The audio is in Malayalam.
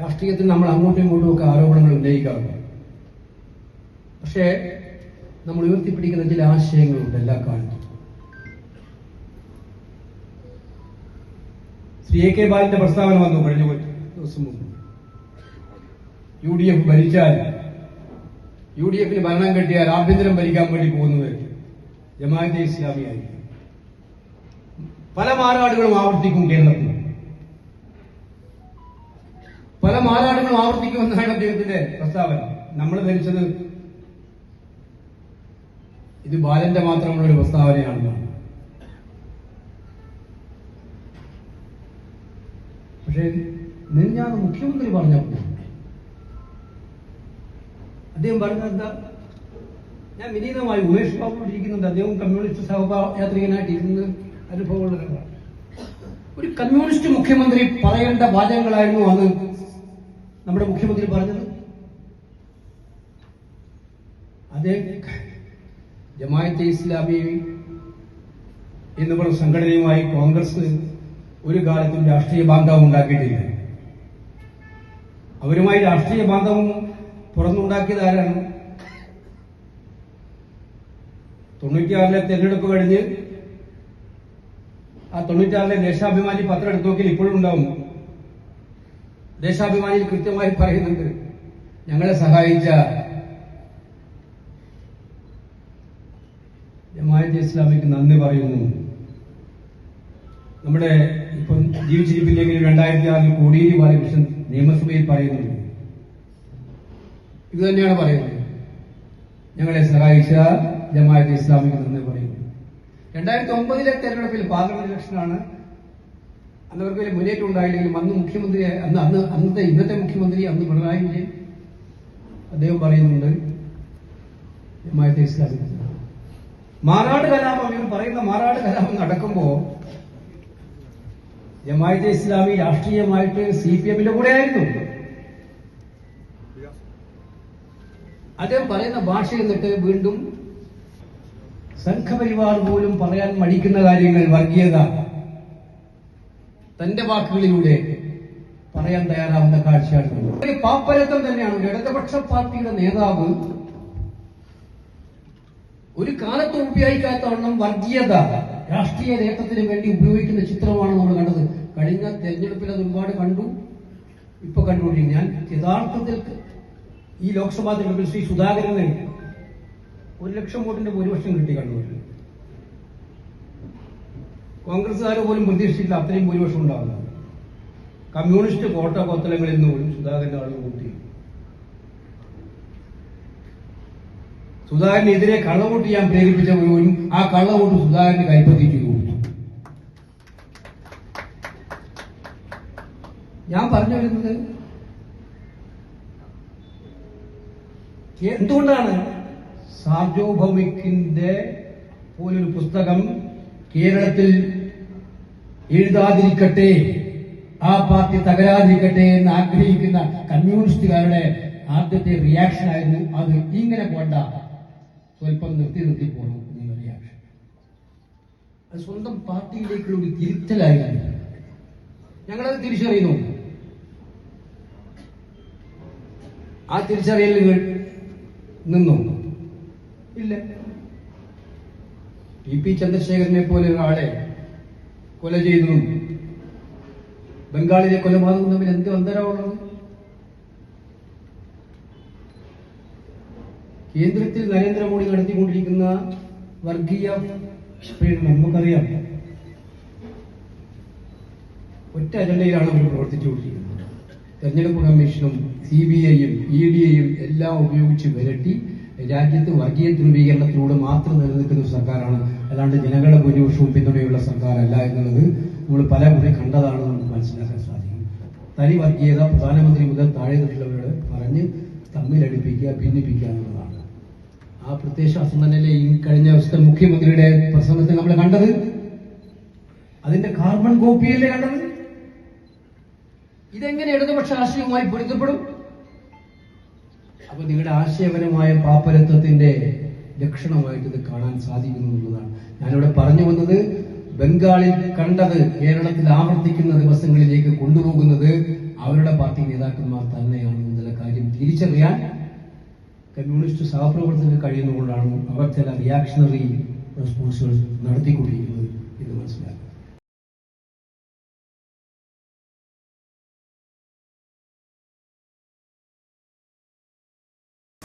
രാഷ്ട്രീയത്തിൽ നമ്മൾ അങ്ങോട്ടും ഇങ്ങോട്ടും ഒക്കെ ആരോപണങ്ങൾ ഉന്നയിക്കാറുണ്ട്. പക്ഷേ നമ്മൾ ഉയർത്തിപ്പിടിക്കുന്ന ചില ആശയങ്ങളുണ്ട് എല്ലാ കാലത്തും. ശ്രീ എ കെ ബാലിന്റെ പ്രസ്താവന വന്നു കഴിഞ്ഞ ദിവസം മുമ്പ്. യു ഡി എഫ് ഭരിച്ചാൽ യു ഡി എഫിന് ഭരണം കിട്ടിയാൽ ആഭ്യന്തരം ഭരിക്കാൻ വേണ്ടി പോകുന്നത് ജമാഅത്തെ ഇസ്ലാമിയായിരിക്കും. പല മാറാടുകളും ആവർത്തിക്കും കേരളത്തിൽ. പല മാനാടുകളും ആവർത്തിക്കുമെന്നാണ് അദ്ദേഹത്തിന്റെ പ്രസ്താവന. നമ്മൾ ധരിച്ചത് ഇത് ബാലന്റെ മാത്രമുള്ള ഒരു പ്രസ്താവനയാണെന്നാണ്. പക്ഷേ ഞാൻ മുഖ്യമന്ത്രി പറഞ്ഞപ്പോൾ അദ്ദേഹം പറഞ്ഞത് എന്താ? ഞാൻ വിനീതമായി ഉമേഷ് ബാബു ഇരിക്കുന്നുണ്ട് അദ്ദേഹം കമ്മ്യൂണിസ്റ്റ് സഹയാത്രികനായിട്ട് ഇരുന്ന് അനുഭവമുള്ള ഒരാളാണ്. ഒരു കമ്മ്യൂണിസ്റ്റ് മുഖ്യമന്ത്രി പറയേണ്ട വാചകങ്ങളായിരുന്നു അന്ന് നമ്മുടെ മുഖ്യമന്ത്രി പറഞ്ഞത്? അതേ ജമായത്തെ ഇസ്ലാമി എന്ന് പറഞ്ഞ സംഘടനയുമായി കോൺഗ്രസ് ഒരു കാലത്തും രാഷ്ട്രീയ ബാന്ധവം ഉണ്ടാക്കിയിട്ടില്ല. അവരുമായി രാഷ്ട്രീയ ബാന്ധവം തുറന്നുണ്ടാക്കിയത് ആരാണ്? തൊണ്ണൂറ്റിയാറിലെ തെരഞ്ഞെടുപ്പ് കഴിഞ്ഞ് ആ തൊണ്ണൂറ്റിയാറിലെ ദേശാഭിമാനി പത്രം എടുത്തു നോക്കിയാൽ ഇപ്പോഴും ഉണ്ടാവും. ദേശാഭിമാനിയിൽ കൃത്യമായി പറയുന്നുണ്ട്. ഞങ്ങളെ സഹായിച്ച ജമാഅത്തെ ഇസ്ലാമിക്ക് നന്ദി പറയുന്നു. നമ്മുടെ ഇപ്പം ജീവിച്ചിരിപ്പില്ലെങ്കിൽ രണ്ടായിരത്തി ആറിൽ കോടിയേരി ബാലകൃഷ്ണൻ നിയമസഭയിൽ പറയുന്നുണ്ട്. ഇത് തന്നെയാണ് പറയുന്നത്. ഞങ്ങളെ സഹായിച്ച ജമാഅത്തെ ഇസ്ലാമിക്ക് നന്ദി പറയുന്നു. രണ്ടായിരത്തി ഒമ്പതിലെ തെരഞ്ഞെടുപ്പിൽ പാർലമെന്റ് ഇലക്ഷനാണ് അന്ന് അവർക്ക് വലിയ മുന്നേറ്റം ഉണ്ടായില്ലെങ്കിലും അന്ന് മുഖ്യമന്ത്രി അന്ന് അന്ന് അന്നത്തെ ഇന്നത്തെ മുഖ്യമന്ത്രി അന്ന് പിണറായി വിജയൻ അദ്ദേഹം പറയുന്നുണ്ട്. ജമാഅത്തെ ഇസ്ലാമിക്ക് മാറാട് കലാപം ഇവർ പറയുന്ന മാറാട് കലാപം നടക്കുമ്പോ ജമാഅത്തെ ഇസ്ലാമി രാഷ്ട്രീയമായിട്ട് സി പി എമ്മിന്റെ കൂടെ ആയിരുന്നു. അദ്ദേഹം പറയുന്ന ഭാഷ എന്നിട്ട് വീണ്ടും സംഘപരിവാർ പോലും പറയാൻ മടിക്കുന്ന കാര്യങ്ങൾ വർഗീയത. തന്റെ വാക്കുകളിലൂടെ പറയാൻ തയ്യാറാവുന്ന കാഴ്ചയാണ് ഒരു പാപ്പരത്വം തന്നെയാണ്. ഒരു ഇടതുപക്ഷ പാർട്ടിയുടെ നേതാവ് ഒരു കാലത്ത് ഉപയോഗിക്കാത്തവണ്ണം വർഗീയത രാഷ്ട്രീയ നേട്ടത്തിന് വേണ്ടി ഉപയോഗിക്കുന്ന ചിത്രമാണ് നമ്മൾ കണ്ടത്. കഴിഞ്ഞ തെരഞ്ഞെടുപ്പിൽ അത് ഒരുപാട് കണ്ടു. ഇപ്പൊ കണ്ടുകൊണ്ടിരിക്കും ഞാൻ യഥാർത്ഥത്തിൽ ഈ ലോക്സഭാ തെരഞ്ഞെടുപ്പിൽ ശ്രീ സുധാകരന് ഒരു ലക്ഷം വോട്ടിന്റെ ഭൂരിപക്ഷം കിട്ടി കണ്ണൂരിൽ കോൺഗ്രസ്സുകാർ പോലും പ്രതീക്ഷിച്ചില്ല അത്രയും ഭൂരിപക്ഷം ഉണ്ടാവില്ല. കമ്മ്യൂണിസ്റ്റ് കോട്ട കൊത്തലങ്ങളിൽ നിന്ന് പോലും സുധാകരന്റെ ആളുകൾ കൂട്ടി. സുധാകരനെതിരെ കള്ളവോട്ട് ചെയ്യാൻ പ്രേരിപ്പിച്ച പോലും ആ കള്ളവോട്ട് സുധാകരന് കൈപ്പറ്റി ചെയ്തു കൊടുത്തു ഞാൻ പറഞ്ഞു വരുന്നത് എന്തുകൊണ്ടാണ് സാർജോഭൗമിക്കിന്റെ പോലൊരു പുസ്തകം കേരളത്തിൽ എഴുതാതിരിക്കട്ടെ ആ പാർട്ടി തകരാതിരിക്കട്ടെ എന്ന് ആഗ്രഹിക്കുന്ന കമ്മ്യൂണിസ്റ്റുകാരുടെ ആദ്യത്തെ റിയാക്ഷൻ ആയിരുന്നു അത്. ഇങ്ങനെ പോണ്ട. സ്വല്പം നിർത്തി നിർത്തി പോകണം എന്നുള്ള റിയാക്ഷൻ അത് സ്വന്തം പാർട്ടിയിലേക്കുള്ള ഒരു തിരുത്തലായിരുന്നു ഞങ്ങളത് തിരിച്ചറിയുന്നു. ആ തിരിച്ചറിയലുകൾ നിന്നു. ഇല്ല. പി പി ചന്ദ്രശേഖരനെ പോലെ ഒരാളെ കൊല ചെയ്തതും ബംഗാളിലെ കൊലപാതകവും തമ്മിൽ എന്ത് അന്തരമുള്ളത് കേന്ദ്രത്തിൽ നരേന്ദ്രമോദി നടത്തിക്കൊണ്ടിരിക്കുന്ന വർഗീയ പീഡനം നമുക്കറിയാം. ഒറ്റ അജണ്ടയിലാണ് അവർ പ്രവർത്തിച്ചുകൊണ്ടിരിക്കുന്നത്. തെരഞ്ഞെടുപ്പ് കമ്മീഷനും സി ബി ഐയും ഇ ഡി ഐയും എല്ലാം ഉപയോഗിച്ച് വിരട്ടി രാജ്യത്ത് വർഗീയ ധ്രുവീകരണത്തിലൂടെ മാത്രം നിലനിൽക്കുന്ന സർക്കാരാണ് അല്ലാണ്ട് ജനങ്ങളുടെ ഭൂരിപക്ഷവും പിന്തുണയുള്ള സർക്കാരല്ല എന്നുള്ളത് നമ്മൾ പല മുറി കണ്ടതാണെന്ന് നമുക്ക് മനസ്സിലാക്കാൻ സാധിക്കും. തനി വർഗീയത പ്രധാനമന്ത്രി മുതൽ താഴെ നിന്നുള്ളവരോട് പറഞ്ഞ് തമ്മിലടിപ്പിക്കുക ഭിന്നിപ്പിക്കുക എന്നുള്ളതാണ്. ആ പ്രത്യയശാസ്ത്രം തന്നെയല്ലേ ഈ കഴിഞ്ഞ ദിവസത്തെ മുഖ്യമന്ത്രിയുടെ പ്രസംഗത്തിൽ നമ്മൾ കണ്ടത്? അതിന്റെ കാർബൺ കോപ്പിയല്ലേ കണ്ടത്? ഇതെങ്ങനെ ഇടതുപക്ഷ ആശയവുമായി പൊരുത്തപ്പെടും? അപ്പൊ നിങ്ങളുടെ ആശയപരമായ പാപ്പരത്വത്തിന്റെ ലക്ഷണമായിട്ട് ഇത് കാണാൻ സാധിക്കുന്നു എന്നുള്ളതാണ്. ഞാനിവിടെ പറഞ്ഞു വന്നത് ബംഗാളിൽ കണ്ടത് കേരളത്തിൽ ആവർത്തിക്കുന്ന ദിവസങ്ങളിലേക്ക് കൊണ്ടുപോകുന്നത് അവരുടെ പാർട്ടി നേതാക്കന്മാർ തന്നെയാണ് എന്നുള്ള കാര്യം തിരിച്ചറിയാൻ കമ്മ്യൂണിസ്റ്റ് സഹപ്രവർത്തകർക്ക് കഴിയുന്നതുകൊണ്ടാണ് അവർ ചില റിയാക്ഷണറി റെസ്പോൺസുകൾ നടത്തിക്കൊണ്ടിരിക്കുന്നത് എന്ന് മനസ്സിലാക്കുക